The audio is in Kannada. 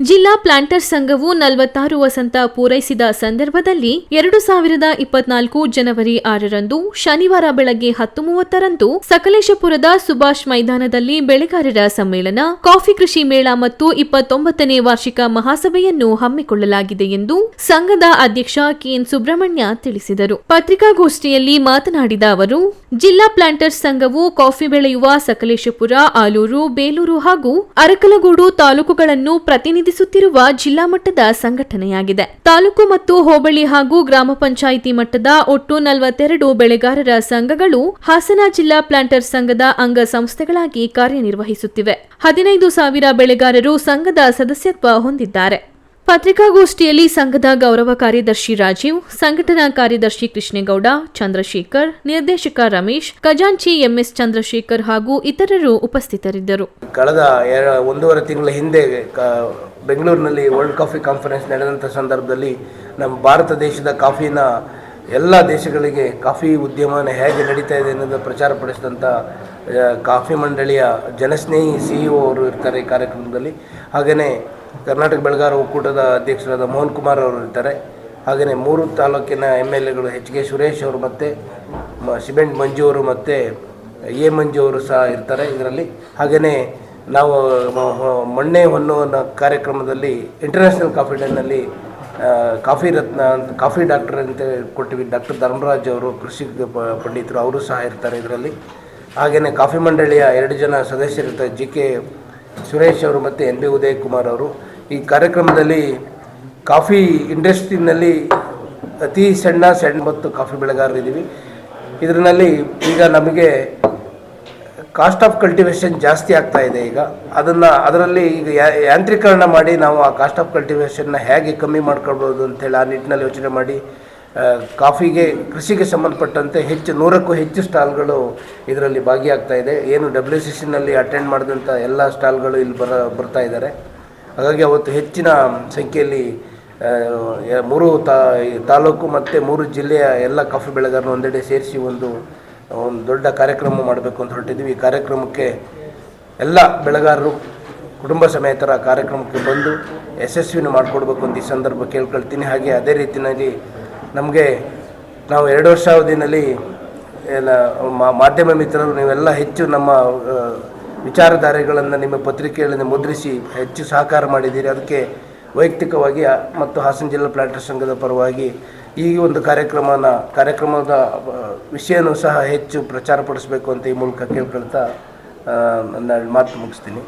ಜಿಲ್ಲಾ ಪ್ಲಾಂಟರ್ ಸಂಘವು ನಲವತ್ತಾರು ವಸಂತ ಪೂರೈಸಿದ ಸಂದರ್ಭದಲ್ಲಿ ಎರಡು ಸಾವಿರದ ಇಪ್ಪತ್ನಾಲ್ಕು ಜನವರಿ ಆರರಂದು ಶನಿವಾರ ಬೆಳಗ್ಗೆ ಹತ್ತು ಮೂವತ್ತರಂದು ಸಕಲೇಶಪುರದ ಸುಭಾಷ್ ಮೈದಾನದಲ್ಲಿ ಬೆಳೆಗಾರರ ಸಮ್ಮೇಳನ, ಕಾಫಿ ಕೃಷಿ ಮೇಳ ಮತ್ತು ಇಪ್ಪತ್ತೊಂಬತ್ತನೇ ವಾರ್ಷಿಕ ಮಹಾಸಭೆಯನ್ನು ಹಮ್ಮಿಕೊಳ್ಳಲಾಗಿದೆ ಎಂದು ಸಂಘದ ಅಧ್ಯಕ್ಷ ಕೆಎನ್ ಸುಬ್ರಹ್ಮಣ್ಯ ತಿಳಿಸಿದರು. ಪತ್ರಿಕಾಗೋಷ್ಠಿಯಲ್ಲಿ ಮಾತನಾಡಿದ ಅವರು ಜಿಲ್ಲಾ ಪ್ಲಾಂಟರ್ಸ್ ಸಂಘವು ಕಾಫಿ ಬೆಳೆಯುವ ಸಕಲೇಶಪುರ, ಆಲೂರು, ಬೇಲೂರು ಹಾಗೂ ಅರಕಲಗೂಡು ತಾಲೂಕುಗಳನ್ನು ಪ್ರತಿನಿಧಿಸುತ್ತಿರುವ ಜಿಲ್ಲಾ ಮಟ್ಟದ ಸಂಘಟನೆಯಾಗಿದೆ. ತಾಲೂಕು ಮತ್ತು ಹೋಬಳಿ ಹಾಗೂ ಗ್ರಾಮ ಪಂಚಾಯಿತಿ ಮಟ್ಟದ ಒಟ್ಟು ನಲವತ್ತೆರಡು ಬೆಳೆಗಾರರ ಸಂಘಗಳು ಹಾಸನ ಜಿಲ್ಲಾ ಪ್ಲಾಂಟರ್ಸ್ ಸಂಘದ ಅಂಗ ಸಂಸ್ಥೆಗಳಾಗಿ ಕಾರ್ಯನಿರ್ವಹಿಸುತ್ತಿವೆ. ಹದಿನೈದು ಸಾವಿರ ಬೆಳೆಗಾರರು ಸಂಘದ ಸದಸ್ಯತ್ವ ಹೊಂದಿದ್ದಾರೆ. ಪತ್ರಿಕಾಗೋಷ್ಠಿಯಲ್ಲಿ ಸಂಘದ ಗೌರವ ಕಾರ್ಯದರ್ಶಿ ರಾಜೀವ್, ಸಂಘಟನಾ ಕಾರ್ಯದರ್ಶಿ ಕೃಷ್ಣೇಗೌಡ, ಚಂದ್ರಶೇಖರ್, ನಿರ್ದೇಶಕ ರಮೇಶ್, ಖಜಾಂಚಿ ಎಂಎಸ್ ಚಂದ್ರಶೇಖರ್ ಹಾಗೂ ಇತರರು ಉಪಸ್ಥಿತರಿದ್ದರು. ಕಳೆದ ಒಂದೂವರೆ ತಿಂಗಳ ಹಿಂದೆ ಬೆಂಗಳೂರಿನಲ್ಲಿ ವರ್ಲ್ಡ್ ಕಾಫಿ ಕಾನ್ಫರೆನ್ಸ್ ನಡೆದಂಥ ಸಂದರ್ಭದಲ್ಲಿ ನಮ್ಮ ಭಾರತ ದೇಶದ ಕಾಫಿನ ಎಲ್ಲ ದೇಶಗಳಿಗೆ ಕಾಫಿ ಉದ್ಯಮನ ಹೇಗೆ ನಡೀತಾ ಇದೆ ಅನ್ನೋದು ಪ್ರಚಾರ ಪಡಿಸಿದಂಥ ಕಾಫಿ ಮಂಡಳಿಯ ಜನಸ್ನೇಹಿ ಸಿ ಇ ಅವರು ಇರ್ತಾರೆ ಈ ಕಾರ್ಯಕ್ರಮದಲ್ಲಿ. ಹಾಗೆಯೇ ಕರ್ನಾಟಕ ಬೆಳೆಗಾರ ಒಕ್ಕೂಟದ ಅಧ್ಯಕ್ಷರಾದ ಮೋಹನ್ ಕುಮಾರ್ ಅವರು ಇರ್ತಾರೆ ಹಾಗೆಯೇ ಮೂರು ತಾಲೂಕಿನ ಎಂ ಎಲ್ ಎಗಳು ಎಚ್ ಕೆ ಸುರೇಶ್ ಅವರು ಮತ್ತು ಸಿಮೆಂಟ್ ಮಂಜು ಅವರು ಮತ್ತು, ಎ ಮಂಜು ಅವರು ಸಹ ಇರ್ತಾರೆ ಇದರಲ್ಲಿ. ಹಾಗೆಯೇ ನಾವು ಮೊನ್ನೆ ಹೊನ್ನು ಕಾರ್ಯಕ್ರಮದಲ್ಲಿ ಇಂಟರ್ನ್ಯಾಷನಲ್ ಕಾಫಿ ಡೇನಲ್ಲಿ ಕಾಫಿ ರತ್ನ ಅಂತ ಕಾಫಿ ಡಾಕ್ಟರ್ ಅಂತ ಕೊಟ್ಟಿವಿ ಡಾಕ್ಟರ್ ಧರ್ಮರಾಜ್ ಅವರು, ಕೃಷಿ ಪಂಡಿತರು, ಅವರು ಸಹ ಇರ್ತಾರೆ ಇದರಲ್ಲಿ. ಹಾಗೆಯೇ ಕಾಫಿ ಮಂಡಳಿಯ ಎರಡು ಜನ ಸದಸ್ಯರಿರ್ತಾರೆ, ಜಿ ಕೆ ಸುರೇಶ್ ಅವರು ಮತ್ತು ಎನ್ ಬಿ ಉದಯ್ ಕುಮಾರ್ ಅವರು ಈ ಕಾರ್ಯಕ್ರಮದಲ್ಲಿ ಕಾಫಿ ಇಂಡಸ್ಟ್ರಿನಲ್ಲಿ ಅತಿ ಸಣ್ಣ ಸಣ್ಣ ಮತ್ತು ಕಾಫಿ ಬೆಳೆಗಾರರಿದ್ದೀವಿ. ಇದರಲ್ಲಿ ಈಗ ನಮಗೆ ಕಾಸ್ಟ್ ಆಫ್ ಕಲ್ಟಿವೇಷನ್ ಜಾಸ್ತಿ ಆಗ್ತಾ ಇದೆ ಈಗ. ಅದನ್ನು, ಅದರಲ್ಲಿ ಈಗ ಯಾಂತ್ರೀಕರಣ ಮಾಡಿ ನಾವು ಆ ಕಾಸ್ಟ್ ಆಫ್ ಕಲ್ಟಿವೇಷನ್ನ ಹೇಗೆ ಕಮ್ಮಿ ಮಾಡ್ಕೊಳ್ಬೋದು ಅಂತೇಳಿ ಆ ನಿಟ್ಟಿನಲ್ಲಿ ಯೋಚನೆ ಮಾಡಿ ಕಾಫಿಗೆ, ಕೃಷಿಗೆ ಸಂಬಂಧಪಟ್ಟಂತೆ ಹೆಚ್ಚು ನೂರಕ್ಕೂ ಹೆಚ್ಚು ಸ್ಟಾಲ್ಗಳು ಇದರಲ್ಲಿ ಭಾಗಿಯಾಗ್ತಾ ಇದೆ. ಏನು ಡಬ್ಲ್ಯೂ ಸಿ ಸಿನಲ್ಲಿ ಅಟೆಂಡ್ ಮಾಡಿದಂಥ ಎಲ್ಲ ಸ್ಟಾಲ್ಗಳು ಇಲ್ಲಿ ಬರ, ಬರ್ತಾ ಇದ್ದಾರೆ. ಹಾಗಾಗಿ ಅವತ್ತು ಹೆಚ್ಚಿನ ಸಂಖ್ಯೆಯಲ್ಲಿ ಮೂರು ತಾ, ತಾಲೂಕು ಮತ್ತು ಮೂರು ಜಿಲ್ಲೆಯ ಎಲ್ಲ ಕಾಫಿ ಬೆಳೆಗಾರನ ಒಂದೆಡೆ ಸೇರಿಸಿ ಒಂದು ಒಂದು ದೊಡ್ಡ ಕಾರ್ಯಕ್ರಮ ಮಾಡಬೇಕು ಅಂತ ಹೊರಟಿದ್ದೀವಿ. ಈ ಕಾರ್ಯಕ್ರಮಕ್ಕೆ ಎಲ್ಲ ಬೆಳೆಗಾರರು, ಕುಟುಂಬ ಸಮೇತರ ಕಾರ್ಯಕ್ರಮಕ್ಕೆ ಬಂದು ಯಶಸ್ವಿನ ಮಾಡಿಕೊಡ್ಬೇಕು ಅಂತ ಈ ಸಂದರ್ಭ ಕೇಳ್ಕೊಳ್ತೀನಿ. ಹಾಗೆ ಅದೇ ರೀತಿಯಲ್ಲಿ ನಮಗೆ ನಾವು ಎರಡು ವರ್ಷ ಅವಧಿನಲ್ಲಿ ಮಾಧ್ಯಮ ಮಿತ್ರರು, ನೀವೆಲ್ಲ ಹೆಚ್ಚು ನಮ್ಮ ವಿಚಾರಧಾರೆಗಳನ್ನು ನಿಮ್ಮ ಪತ್ರಿಕೆಗಳನ್ನು ಮುದ್ರಿಸಿ ಹೆಚ್ಚು ಸಹಕಾರ ಮಾಡಿದ್ದೀರಿ. ಅದಕ್ಕೆ ವೈಯಕ್ತಿಕವಾಗಿ ಮತ್ತು ಹಾಸನ ಜಿಲ್ಲಾ ಪ್ಲಾಂಟರ್ ಸಂಘದ ಪರವಾಗಿ ಈ ಒಂದು ಕಾರ್ಯಕ್ರಮನ, ಕಾರ್ಯಕ್ರಮದ ವಿಷಯನೂ ಸಹ ಹೆಚ್ಚು ಪ್ರಚಾರಪಡಿಸಬೇಕು ಅಂತ ಈ ಮೂಲಕ ಕೇಳ್ಕೊಳ್ತಾ ನನ್ನ ಮಾತು ಮುಗಿಸ್ತೀನಿ.